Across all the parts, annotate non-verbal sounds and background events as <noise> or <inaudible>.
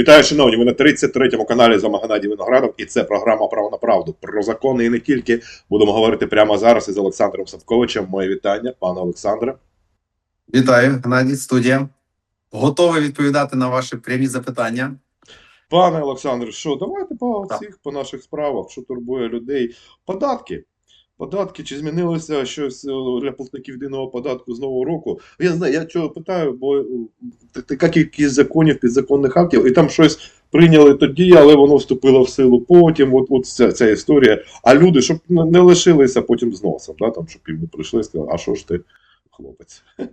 Вітаю, шановні. Ви на 33-му каналі з вами Геннадій Виноградов, і це програма Право на правду про закони і не тільки. Будемо говорити прямо зараз із Олександром Савковичем. Моє вітання, пане Олександре. Вітаю, Геннадій, студія. Готовий відповідати на ваші прямі запитання. Пане Олександре, що давайте по Так. цих по наших справах, що турбує людей. Податки. Податки, чи змінилося щось е, для платників єдиного податку з нового року? Я знаю, я чого питаю, бо е, така кількість законів, підзаконних актів, і там щось прийняли тоді, але воно вступило в силу потім. От, от ця, ця історія. А люди, щоб не лишилися потім з носом, да, там, щоб їм не прийшли сказали, а що ж ти, хлопець? <laughs>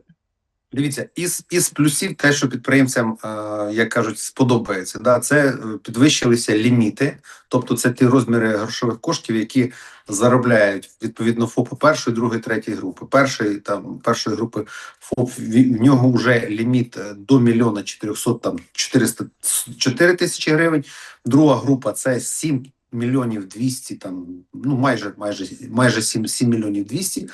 Дивіться, із, із плюсів, те, що підприємцям, е, як кажуть, сподобається, да, це підвищилися ліміти, тобто це ті розміри грошових коштів, які заробляють відповідно ФОПи першої, другої, третьої групи. Першої там першої групи ФОП в нього вже ліміт е, до мільйона 400, там 404 тисячі гривень. Друга група це 7 мільйонів 200, там ну майже майже майже 7, 7 мільйонів 200.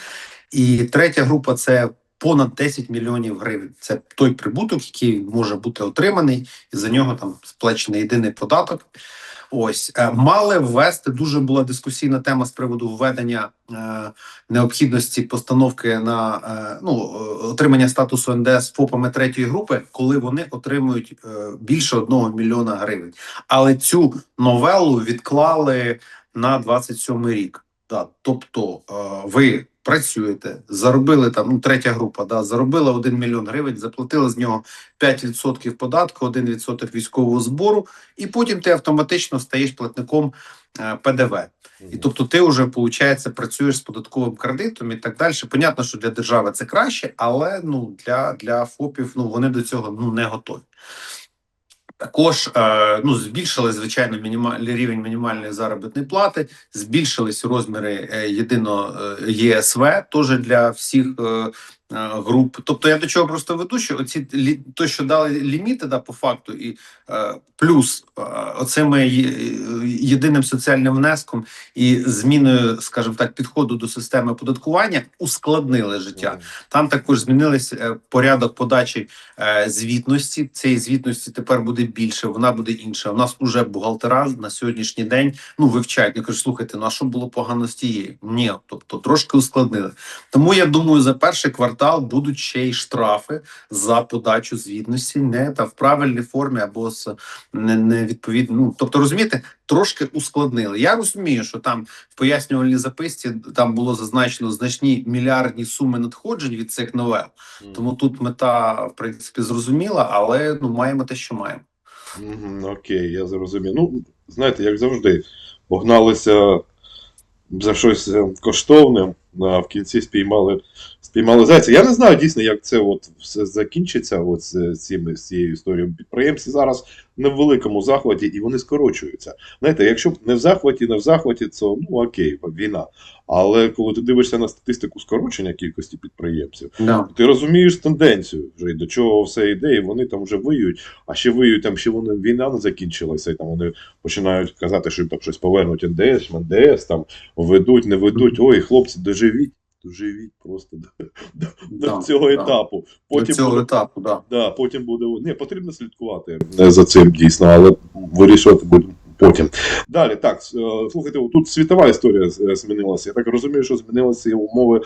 І третя група це понад 10 мільйонів гривень. Це той прибуток, який може бути отриманий, і за нього там сплачений єдиний податок. Ось Е, мали ввести дуже була дискусійна тема з приводу введення е, необхідності постановки на е, ну отримання статусу НДС ФОПами третьої групи, коли вони отримують більше одного мільйона гривень. Але цю новелу відклали на 27 рік. Да, тобто ви працюєте, заробили там ну, третя група, да, заробила 1 мільйон гривень, заплатила з нього 5% податку, 1% військового збору, і потім ти автоматично стаєш платником е, ПДВ. І тобто ти вже виходить, працюєш з податковим кредитом і так далі. Понятно, що для держави це краще, але ну для, для ФОПів ну вони до цього ну не готові. Також е, ну збільшили звичайно мінімальний рівень мінімальної заробітної плати, збільшились розміри е, єдиного е, ЄСВ теж для всіх груп. Тобто я до чого просто веду, що оці то, що дали ліміти, да, по факту, і е, плюс е, оцими єдиним соціальним внеском і зміною, скажімо так, підходу до системи оподаткування ускладнили життя. Там також змінились е, порядок подачі е, звітності. Цієї звітності тепер буде більше, вона буде інша. У нас уже бухгалтера на сьогоднішній день ну вивчають. Я кажу, слухайте, ну а що було погано з тією? Ні, тобто трошки ускладнили. Тому я думаю, за перший квартал будуть ще й штрафи за подачу звітності, не та в правильній формі або з не, не відповідно. Ну тобто, розумієте, трошки ускладнили. Я розумію, що там в пояснювальній записці там було зазначено значні мільярдні суми надходжень від цих новел. Тому тут мета, в принципі, зрозуміла, але ну маємо те, що маємо. Мгм, Окей, я зрозумів. Ну, знаєте, як завжди, погналися за щось е, коштовне, а в кінці спіймали, спіймали зайця. Я не знаю дійсно, як це от все закінчиться от з, цими, з цією історією. Підприємці зараз не в великому захваті і вони скорочуються. Знаєте, якщо б не в захваті, не в захваті, то ну окей, війна. Але коли ти дивишся на статистику скорочення кількості підприємців, Да. ти розумієш тенденцію вже і до чого все йде, і вони там вже виють, а ще виють там, ще вони війна не закінчилася, і там вони починають казати, що там щось повернуть НДС, НДС, там ведуть, не ведуть. Ой, хлопці, доживіть, доживіть просто до, до, до Да, цього да. етапу. До Потім цього буде, етапу, да. да, потім буде. Ні, потрібно слідкувати за цим дійсно, але вирішувати будемо. Потім далі так е, слухайте, тут світова історія е, змінилася. Я так розумію, що змінилися і умови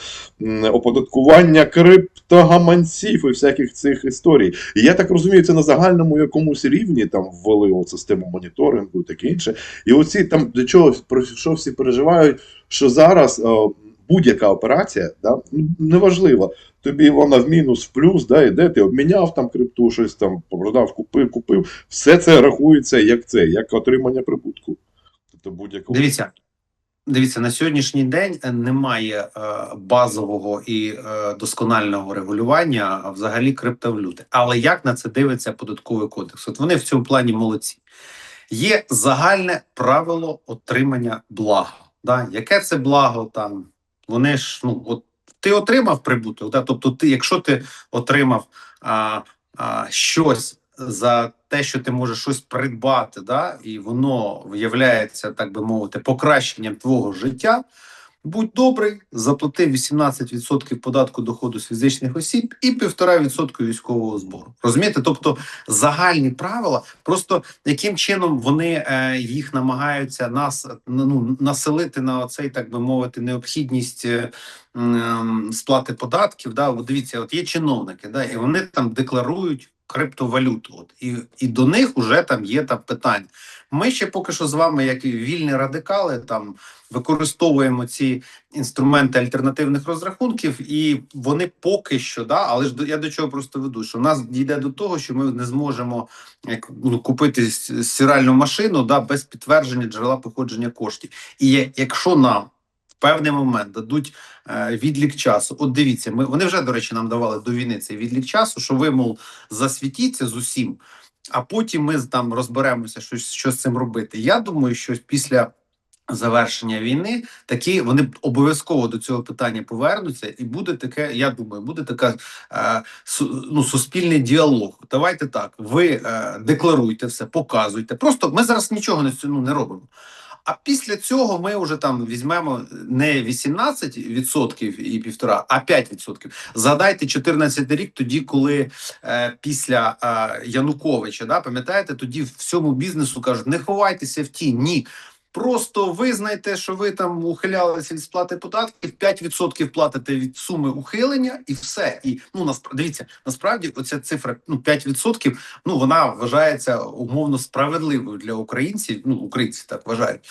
оподаткування криптогаманців і всяких цих історій. І я так розумію, це на загальному якомусь рівні там ввели от систему моніторингу і таке інше. І оці там до чого про що всі переживають, що зараз е, будь-яка операція, да, ну, неважливо, тобі вона в мінус, в плюс, да, іде, ти обміняв там крипту, щось там продав, купив, купив. Все це рахується як це, як отримання прибутку. Тобто будь-яку. Дивіться, дивіться, на сьогоднішній день е, немає е, базового і е, досконального регулювання взагалі криптовалюти. Але як на це дивиться податковий кодекс? От вони в цьому плані молодці. Є загальне правило отримання блага. Да? Яке це благо там? Вони ж ну от ти отримав прибуток, да? тобто, ти, якщо ти отримав а, а, щось за те, що ти можеш щось придбати, да? і воно виявляється, так би мовити, покращенням твого життя. Будь добрий, заплати 18% податку доходу з фізичних осіб і 1,5% військового збору. Розумієте? Тобто загальні правила, просто яким чином вони е, їх намагаються нас ну, населити на оцей, так би мовити, необхідність е, м, сплати податків. Да? От дивіться, от є чиновники, да, і вони там декларують криптовалюту. От, і, і до них вже там є там питання. Ми ще поки що з вами, як і вільні радикали, там використовуємо ці інструменти альтернативних розрахунків, і вони поки що, да, але ж до- я до чого просто веду, що нас дійде до того, що ми не зможемо як, ну, купити стиральну машину да, без підтвердження джерела походження коштів. І якщо нам певний момент дадуть е, відлік часу, от дивіться, ми вони вже до речі нам давали до війни цей відлік часу, що ви мов засвітіться з усім, а потім ми там розберемося, що, що з цим робити. Я думаю, що після завершення війни такі вони обов'язково до цього питання повернуться, і буде таке. Я думаю, буде така е, су- ну, суспільний діалог. Давайте так. Ви е, декларуйте все, показуйте. Просто ми зараз нічого не ну, не робимо. А після цього ми вже там візьмемо не 18% і півтора, а 5%. Згадайте 14 рік, тоді, коли е, після е, Януковича, да, пам'ятаєте, тоді всьому бізнесу кажуть, не ховайтеся в тінь. Просто визнайте, що ви там ухилялися від сплати податків, 5% платите від суми ухилення, і все. І ну насправді дивіться, насправді оця цифра ну 5%, ну вона вважається умовно справедливою для українців. Ну, українці так вважають.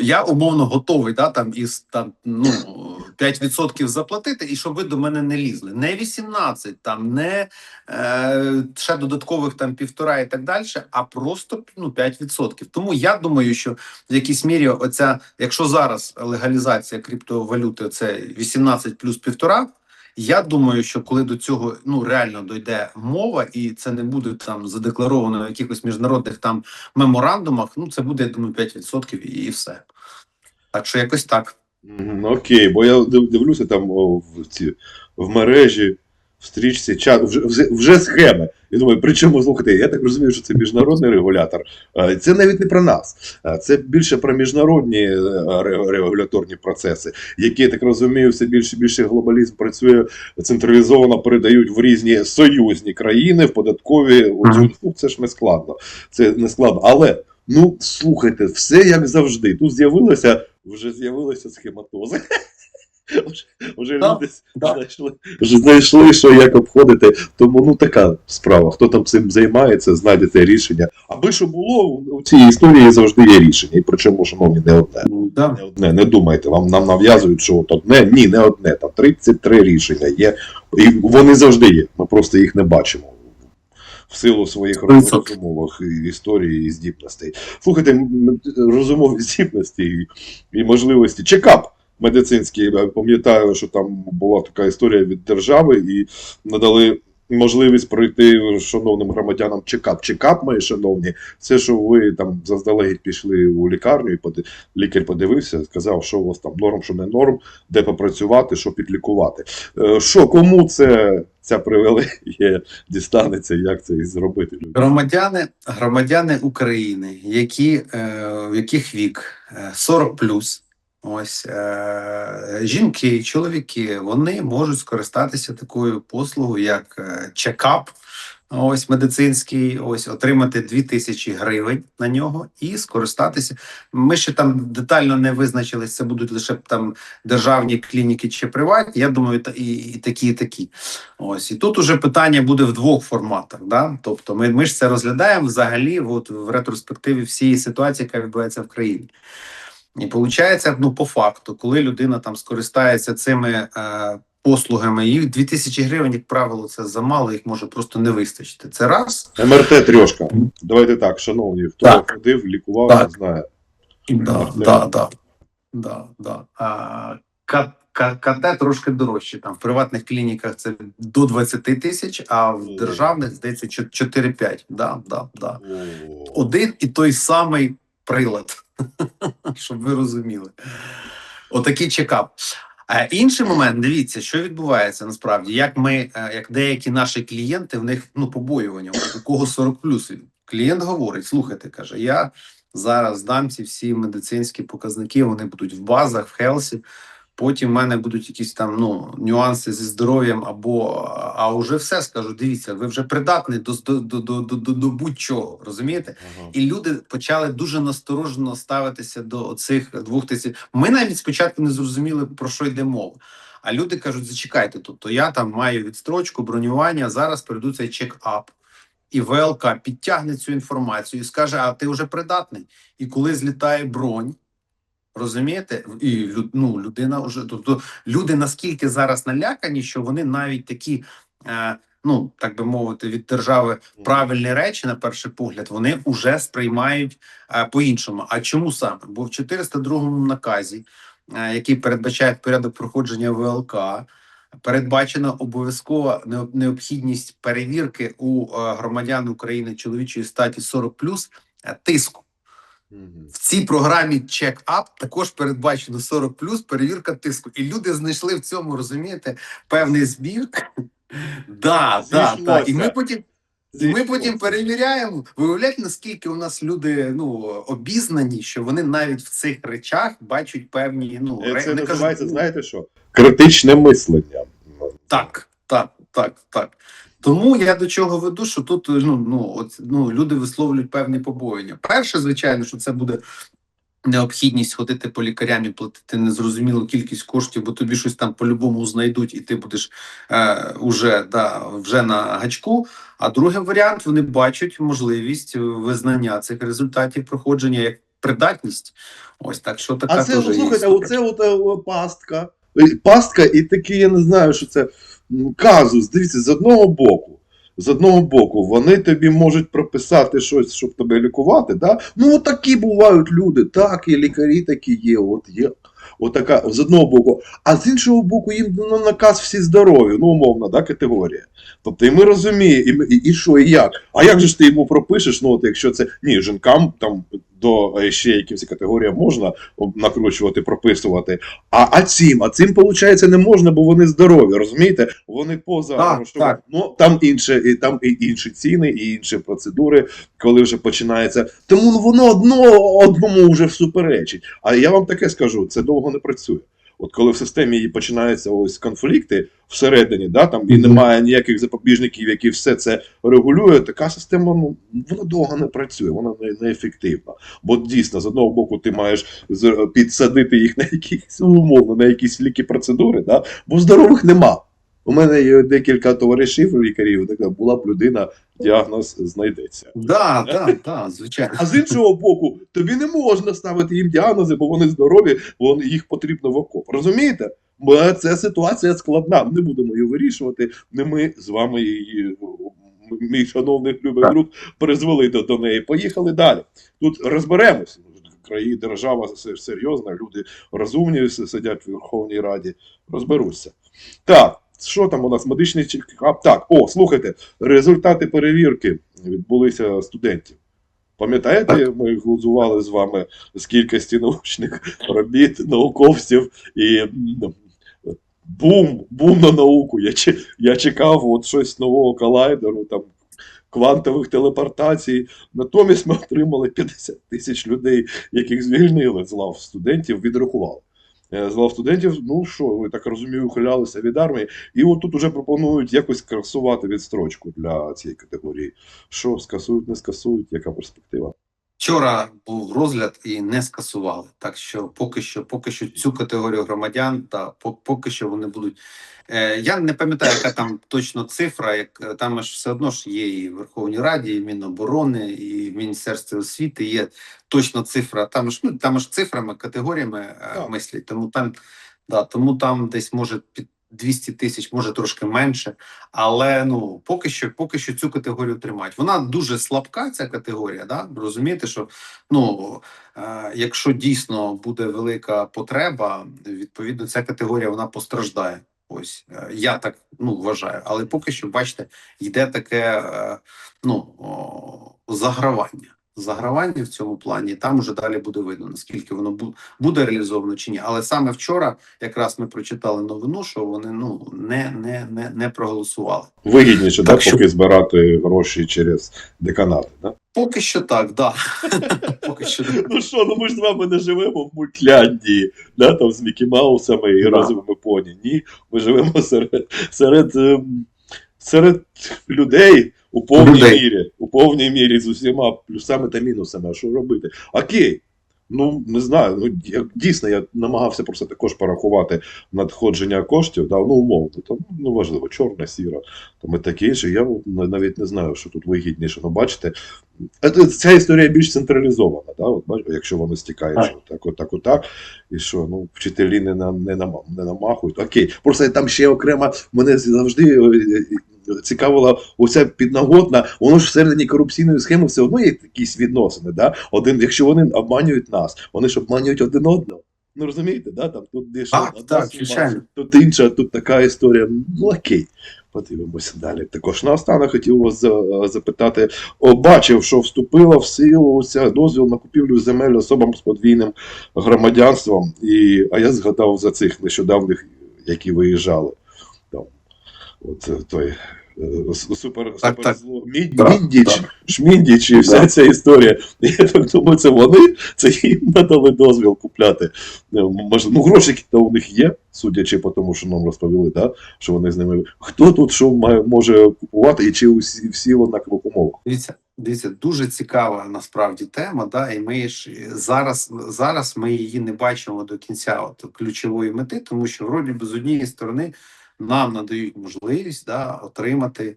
Я умовно готовий, да, там із там ну 5% заплатити, і щоб ви до мене не лізли. Не 18, там не е, ще додаткових там півтора і так далі, а просто ну 5%. Тому я думаю, що в якійсь мірі, оця, якщо зараз легалізація криптовалюти це 18 плюс півтора. Я думаю, що коли до цього ну реально дойде мова, і це не буде там задекларовано в якихось міжнародних там меморандумах, ну це буде, я думаю, 5% і, все. Так що якось так. Окей, бо я див- дивлюся там в ці в мережі, в стрічці, чат, вже, вже, схеми. І думаю, при чому слухайте, я так розумію, що це міжнародний регулятор. Е, Це навіть не про нас, Е, це більше про міжнародні е, регуляторні процеси, які, я так розумію, все більше і більше глобалізм працює централізовано, передають в різні союзні країни, в податкові. Ну, це ж не складно. Це не складно. Але ну слухайте, все як завжди. Тут з'явилося, вже з'явилися схематози. <laughs> <laughs> Вже, люди знайшли, знайшли, що як обходити. Тому ну така справа. Хто там цим займається, знайдете рішення. Аби що було, у цій історії завжди є рішення. І причому, шановні, не одне. Не одне, не думайте, вам нам нав'язують, що от одне, ні, не одне. Там 33 рішення є. І вони завжди є. Ми просто їх не бачимо. В силу своїх розумових і- історій і здібностей. Слухайте, розумові <laughs> здібності і можливості. Чекап медицинський. Пам'ятаю, що там була така історія від держави і надали. Можливість пройти шановним громадянам чекап. Чекап, мої шановні, це що ви там заздалегідь пішли у лікарню, і поди- лікар подивився, сказав, що у вас там норм, що не норм, де попрацювати, що підлікувати. Е, Що кому це ця привілегія <laughs> дістанеться, як це і зробити? Громадяни, громадяни України, які, е, в яких вік е, 40 плюс, ось е, жінки, чоловіки, вони можуть скористатися такою послугою, як е, чекап. Ось медицинський, ось отримати 2000 гривень на нього і скористатися. Ми ще там детально не визначились, це будуть лише там державні клініки чи приватні. Я думаю, та і, і такі, і такі. Ось і тут уже питання буде в двох форматах. Да? Тобто, ми, ми ж це розглядаємо взагалі, от в ретроспективі всієї ситуації, яка відбувається в країні. І виходить, ну по факту, коли людина там скористається цими е, послугами, їх 2000 гривень, як правило, це замало, їх може просто не вистачити. Це раз. МРТ трьошка. Давайте так, шановні, хто Так. ходив, лікувався, Так. знає. Да, да, да. Да, да. А, КТ трошки дорожче. Там в приватних клініках це до 20 тисяч, а в О. державних здається 4-5. Да, да, да. Один і той самий прилад, <laughs> щоб ви розуміли. Отакий чекап. А інший момент, дивіться, що відбувається насправді, як ми, е, як деякі наші клієнти, в них ну побоювання, у кого 40 плюсів. Клієнт говорить: слухайте, каже, я зараз дам ці всі медицинські показники, вони будуть в базах, в Хелсі. Потім в мене будуть якісь там ну нюанси зі здоров'ям, або а вже все скажу. Дивіться, ви вже придатний до до, до, до, до, до, будь-чого, розумієте? І люди почали дуже насторожено ставитися до цих двох тисяч. Ми навіть спочатку не зрозуміли про що йде мова. А люди кажуть: зачекайте, тобто я там маю відстрочку, бронювання. Зараз прийду цей чек-ап. І ВЛК підтягне цю інформацію і скаже: А ти вже придатний. І коли злітає бронь, розумієте, і ну, людина вже тобто люди наскільки зараз налякані, що вони навіть такі, е, ну так би мовити, від держави правильні речі на перший погляд, вони вже сприймають е, по-іншому. А чому саме? Бо в 402 наказі, е, який передбачає порядок проходження ВЛК, передбачена обов'язкова необхідність перевірки у е, громадян України чоловічої статі 40+, е, тиску. В цій програмі Check-up також передбачено 40 перевірка тиску. І люди знайшли в цьому, розумієте, певний збір. <laughs> Да, да, да. І ми потім. І ми потім перевіряємо. Виявляєте, наскільки у нас люди ну обізнані, що вони навіть в цих речах бачать певні ну Е, Це називається, знаєте що? Критичне мислення. Так, так, так, так. Тому я до чого веду, що тут ну, ну, от, ну, люди висловлюють певні побоєння. Перше, звичайно, що це буде необхідність ходити по лікарям і платити незрозумілу кількість коштів, бо тобі щось там по-любому знайдуть, і ти будеш е, уже, да, вже на гачку. А другий варіант вони бачать можливість визнання цих результатів проходження як придатність. Ось так що така А це, теж слухайте, оце от, е, пастка. Е, Пастка, і такий, я не знаю, що це казус. Дивіться, з одного боку. З одного боку, вони тобі можуть прописати щось, щоб тебе лікувати. Да? Ну, такі бувають люди, так, і лікарі такі є, от є. Отака, з одного боку, а з іншого боку, їм ну, наказ всі здорові, ну, умовна, да, категорія. Тобто, і ми розуміємо, і, і, і що, і як. А як же ж ти йому пропишеш, ну, от якщо це ні, жінкам там до е, ще якихось категорій можна накручувати, прописувати. А, а цим, а цим, виходить, не можна, бо вони здорові, розумієте? Вони поза Так, що так. Ну там інше, і там і інші ціни, і інші процедури, коли вже починається. Тому воно одно одному вже всуперечить. А я вам таке скажу: це довго не працює. От коли в системі починаються ось конфлікти всередині, да, там і немає ніяких запобіжників, які все це регулює, така система ну вона довго не працює, вона не, неефективна. Бо дійсно, з одного боку, ти маєш підсадити їх на якісь ну, умовно, на якісь ліки процедури, да? бо здорових нема. У мене є декілька товаришів лікарів, така була б людина, діагноз знайдеться. Да, да, да, звичайно. А з іншого боку, тобі не можна ставити їм діагнози, бо вони здорові, бо їх потрібно в окоп. Розумієте? Бо ця ситуація складна. Не будемо її вирішувати. Не ми з вами її, мій шановний любий друг, призвели до, до неї. Поїхали далі. Тут розберемося. Країна, держава серйозна, люди розумні сидять в Верховній Раді. Розберуться. Так, що там у нас? Медичний чекап. Так, о, слухайте, результати перевірки відбулися студентів. Пам'ятаєте, ми глузували з вами з кількості научних робіт, науковців і бум, бум на науку. Я, я чекав от щось нового колайдеру, там квантових телепортацій. Натомість ми отримали 50 тисяч людей, яких звільнили з лав студентів, відрахували. Е, З лав студентів, ну що, ви так розумію, ухилялися від армії. І от тут уже пропонують якось красувати відстрочку для цієї категорії. Що скасують, не скасують, яка перспектива? Вчора був розгляд і не скасували. Так що поки що, поки що цю категорію громадян та поки що вони будуть. Е, я не пам'ятаю, яка там точно цифра, як е, там ж все одно ж є і в Верховній Раді, і Міноборони, і в Міністерстві освіти є точно цифра. Там ж ну там ж цифрами, категоріями е, мислять. Тому там да, тому там десь може під 200 тисяч, може трошки менше. Але ну поки що, поки що цю категорію тримають. Вона дуже слабка, ця категорія. Да? Розумієте, що ну е, якщо дійсно буде велика потреба, відповідно, ця категорія вона постраждає. Ось е, я так ну вважаю. Але поки що, бачите, йде таке е, ну загравання. Загравання в цьому плані. Там уже далі буде видно, наскільки воно бу- буде реалізовано чи ні. Але саме вчора, якраз ми прочитали новину, що вони ну не, не, не, не проголосували. Вигідніше, Так да, що- поки збирати гроші через деканати. Да? Поки що так, да. <laughs> Поки що так. Ну що, ну ми ж з вами не живемо в Мультляндії, да, там з Мікі Маусами і Да. розовими поні. Ні, ми живемо серед, серед, ем, серед людей у повній Людей. мірі, у повній мірі з усіма плюсами та мінусами. А що робити? Окей. Ну, не знаю. Ну, я, дійсно, я намагався просто також порахувати надходження коштів, да, ну, умовно, там, ну, важливо, чорна, сіра, там і таке інше. Я навіть не знаю, що тут вигідніше. Ну, бачите, Ця історія більш централізована, да? От, якщо воно стікає, Так. що так, от, так, от, так, і що ну, вчителі не, не, не намахують. Окей, просто там ще окремо мене завжди е, е, цікавила оця піднагодна, воно ж всередині корупційної схеми все одно є якісь відносини. Да? Один, якщо вони обманюють нас, вони ж обманюють один одного. Ну розумієте, да? там тут сума, тут інша, тут така історія. Ну окей, подивимося далі. Також наостанок хотів вас запитати. О, бачив, що вступила в силу ця дозвіл на купівлю земель особам з подвійним громадянством. І, а я згадав за цих нещодавних, які виїжджали. От той е, супер, Так, супер так. зло. Міндіч. Шміндіч і вся Да. ця історія. <laughs> Я так думаю, це вони, це їм <laughs> надали дозвіл купляти. Е, Може, ну, гроші то у них є, судячи по тому, що нам розповіли, да? що вони з ними. Хто тут що має, може купувати, і чи усі всі в однакових умовах? Дивіться, дивіться, дуже цікава насправді тема. Да, і ми ж зараз, зараз ми її не бачимо до кінця от, ключової мети, тому що вроді би з однієї сторони нам надають можливість да, отримати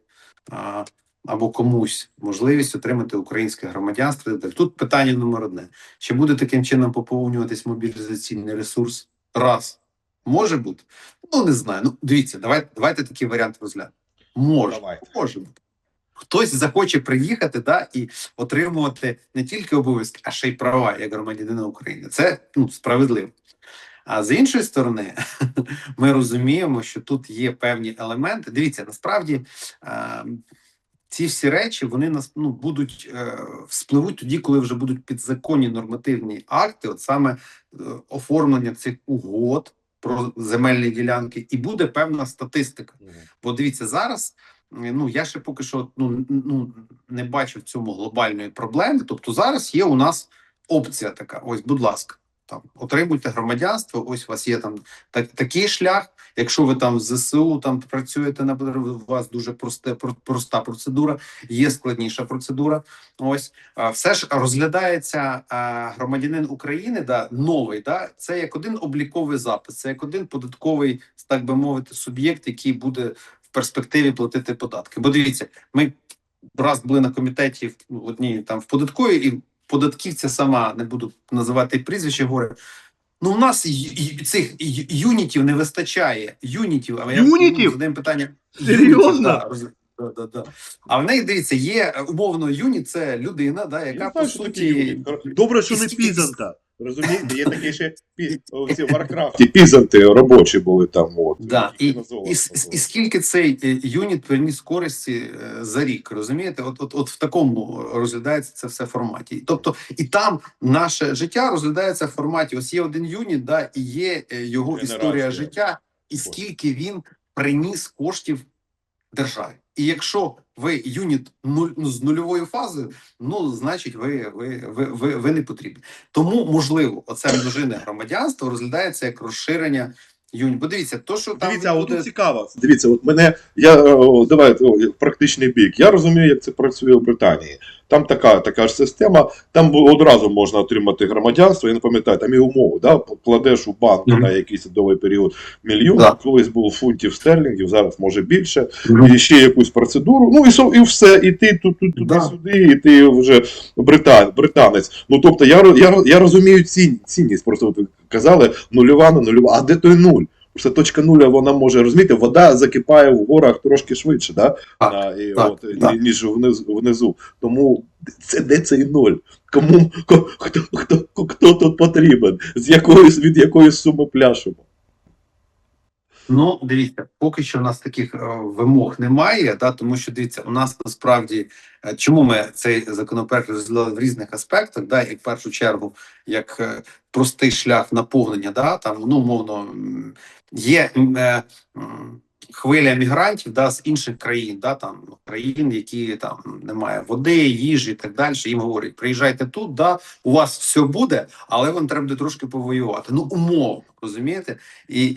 а, або комусь можливість отримати українське громадянство. так. Тут питання номер одне: чи буде таким чином поповнюватись мобілізаційний ресурс? Раз може бути. Ну не знаю. Ну дивіться, давайте, давайте такий варіант розглянемо. Може, Давайте. може бути. Хтось захоче приїхати да, і отримувати не тільки обов'язки, а ще й права як громадянина України. Це ну, справедливо. А з іншої сторони, <laughs> ми розуміємо, що тут є певні елементи. Дивіться, насправді ці всі речі вони нас ну, будуть е, вспливуть тоді, коли вже будуть підзаконні нормативні акти, от саме е, оформлення цих угод про земельні ділянки, і буде певна статистика. Бо дивіться, зараз е, ну я ще поки що ну, ну не бачу в цьому глобальної проблеми. Тобто зараз є у нас опція така: ось, будь ласка, там отримуйте громадянство. Ось у вас є там так, такий шлях. Якщо ви там в ЗСУ там працюєте на у вас дуже просте про- проста процедура, є складніша процедура. Ось все ж розглядається громадянин України, да новий, да це як один обліковий запис, це як один податковий, так би мовити, суб'єкт, який буде в перспективі платити податки. Бо дивіться, ми раз були на комітеті в одній там в податковій, і податківця сама не буду називати прізвище, говорить. Ну, в нас цих юнітів не вистачає. Юнітів, а я Юнітів? я задаємо питання. Серйозно? Юнітів, да, да, да. А в неї дивіться, є е, умовно юніт, це людина, да, яка Я по знаю, суті. Добре, що не пізанка. Розумієте, є такі ще пі... ці Варкрафті. Пізанти робочі були там. От, Да, і, і, і скільки цей е, юніт приніс користі е, за рік, розумієте? От, от, от в такому розглядається це все в форматі. Тобто, і там наше життя розглядається в форматі: ось є один юніт, да, і є е, його Генерація. історія життя, і скільки він приніс коштів державі. І якщо ви юніт нуль, ну, з нульовою фази, ну значить ви, ви, ви, ви, ви не потрібні. Тому можливо, оце множине громадянство розглядається як розширення юніт. Бо дивіться, то що там Дивіться, буде... цікаво. Дивіться, от мене я о, давайте о, практичний бік. Я розумію, як це працює в Британії. Там така така ж система. Там одразу можна отримати громадянство. Я не пам'ятаю, там і умови. Да? Кладеш у банк Мгм. на якийсь довгий період мільйон, Да. колись було фунтів стерлінгів, зараз може більше. Мгм. І ще якусь процедуру. Ну і со- і все. І ти тут, тут туди Да. сюди, і ти вже британ, британець. Ну тобто я, ро- я, я розумію цін, цінність. Просто от казали нульова на нульова. А де той нуль? Просто точка нуля вона може розумієте, вода закипає в горах трошки швидше, да? Так, А, і, так, от, так. ніж внизу, внизу. Тому це де цей нуль? Кому ко- хто, хто, хто тут потрібен? З якоїсь від якоїсь суми пляшемо? Ну, дивіться, поки що в нас таких е, вимог немає, да, тому що дивіться, у нас насправді е, чому ми цей законопроект розділили в різних аспектах, да, і в першу чергу як е, простий шлях наповнення, да, там ну умовно є е, хвиля мігрантів да, з інших країн, да, там країн, які там немає води, їжі і так далі. Їм говорять, приїжджайте тут, да, у вас все буде, але вам треба буде трошки повоювати. Ну, умовно, розумієте? І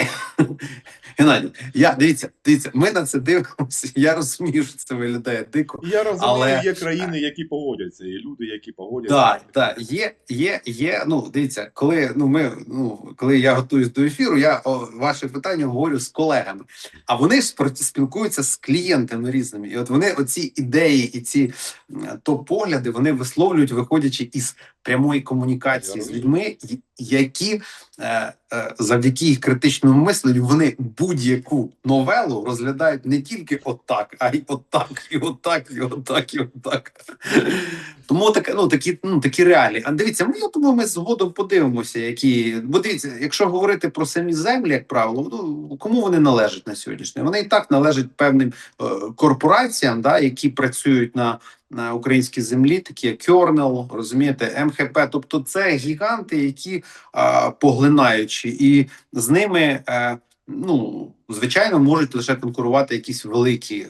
<laughs> Геннадій, я дивіться, дивіться, ми на це дивимося. <laughs> Я розумію, що це виглядає дико. Я розумію, Але- є країни, які погодяться, і люди, які погодяться. Так, так, є, є, є. Ну, дивіться, коли ну ми ну коли я готуюсь до ефіру, я о, ваше питання говорю з колегами. А вони ж спілкуються з клієнтами різними. І от вони оці ідеї і ці м, топ-погляди вони висловлюють, виходячи із прямої комунікації з людьми, які завдяки їх критичному мисленню вони будь-яку новелу розглядають не тільки отак, а й отак, і отак, і отак, і отак. Тому таке, ну такі, ну такі реалії. А дивіться, ми я думаю, ми згодом подивимося, які. Бо дивіться, якщо говорити про самі землі, як правило, ну кому вони належать на сьогоднішній? Вони і так належать певним е, корпораціям, да, які працюють на. На українській землі, такі як Кьорнел, розумієте, МХП, тобто це гіганти, які а, поглинаючі, і з ними е, ну звичайно можуть лише конкурувати якісь великі е,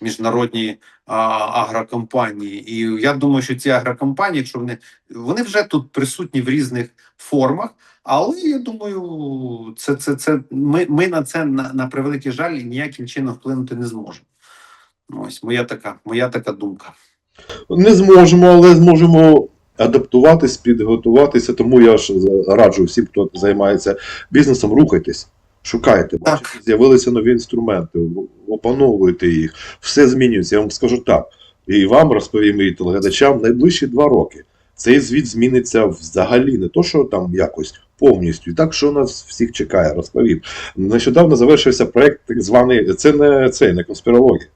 міжнародні а, агрокомпанії. І я думаю, що ці агрокомпанії, якщо вони вони вже тут присутні в різних формах. Але я думаю, це це, це ми, ми на це на, на превеликий жаль ніяким чином вплинути не зможемо. Ось моя така, моя така думка. Не зможемо, але зможемо адаптуватись, підготуватися. Тому я ж раджу всім, хто займається бізнесом, рухайтесь, шукайте. Бачите, з'явилися нові інструменти, опановуйте їх, все змінюється. Я вам скажу так. І вам розповім і телеглядачам найближчі два роки. Цей звіт зміниться взагалі, не то, що там якось повністю. І так, що нас всіх чекає, розповім. Нещодавно завершився проект так званий, це не це не конспірологія.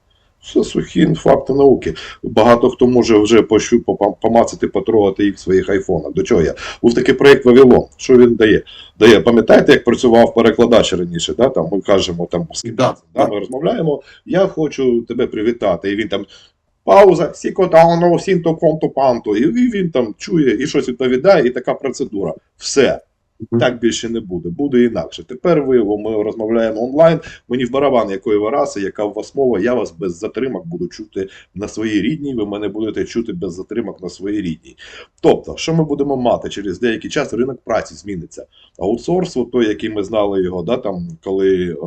Це сухі факти науки. Багато хто може вже пощу, помацати, потрогати їх в своїх айфонах. До чого я? Був такий проєкт Вавилон. Що він дає? Дає, пам'ятаєте, як працював перекладач раніше? Да? Там ми кажемо там Да, да, ми розмовляємо. Я хочу тебе привітати. І він там. Пауза, сікотано, сінто конто панто. І він там чує і щось відповідає, і така процедура. Все. Так більше не буде, буде інакше. Тепер ви ми розмовляємо онлайн. Мені в барабан, якої ви раси, яка у вас мова, я вас без затримок буду чути на своїй рідній. Ви мене будете чути без затримок на своїй рідній. Тобто, що ми будемо мати через деякий час, ринок праці зміниться. Аутсорс, той, який ми знали його, да, там, коли.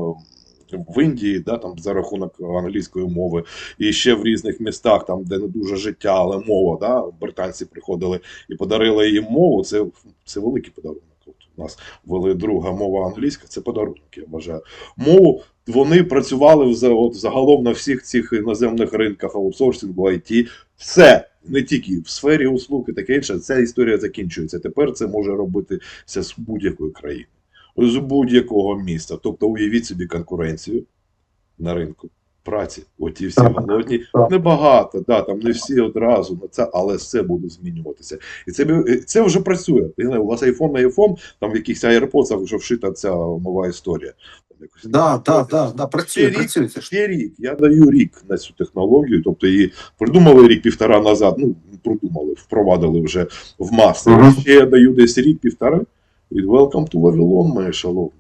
В Індії, да, там за рахунок англійської мови, і ще в різних містах, там де не дуже життя, але мова, да, британці приходили і подарили їм мову. Це, це великий подарунок. Нас ввели друга мова англійська, це подарунок, я вважаю. Мову вони працювали от, загалом на всіх цих іноземних ринках аутсорсингу, IT. Все, не тільки в сфері услуг і таке інше, ця історія закінчується. Тепер це може робитися з будь-якої країни, з будь-якого міста. Тобто уявіть собі конкуренцію на ринку праці. Оті всі Так. Небагато, да, там не всі одразу на це, але все буде змінюватися. І це, це вже працює. У вас iPhone на iPhone, там в якихось AirPods вже вшита ця нова історія. Якось- Да, да, да, да, працює, Ще рік, працює. Ще рік. Я даю рік на цю технологію. Тобто її придумали рік-півтора назад. Ну, придумали, впровадили вже в маси. Ще я даю десь рік-півтора. І welcome to Вавилон, мої шановні.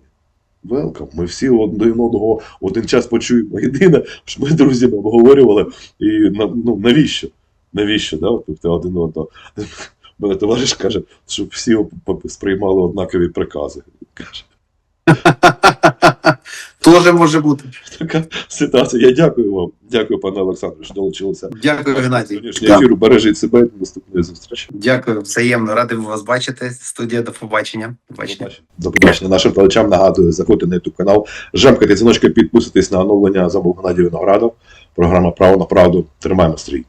Welcome. Ми всі один одного один час почуємо. <laughs> Єдине, що ми друзями обговорювали, і ну, навіщо? Навіщо? Да? Тобто один одного. <laughs> Мене товариш каже, щоб всі сприймали однакові прикази. Каже, <laughs> Тоже може бути. така ситуація. Я дякую вам. Дякую, пане Олександре, що долучилися. Дякую, Геннадій. Да. ефіру. Бережіть себе до наступної зустрічі. Дякую, взаємно. Радий вас бачити. Студія до побачення. До Побачення. До побачення. Нашим глядачам нагадую, заходьте на YouTube канал, жемкайте дзвіночки, підписуйтесь на оновлення за Геннадія Виноградов. Програма Право на правду. Тримаємо стрій.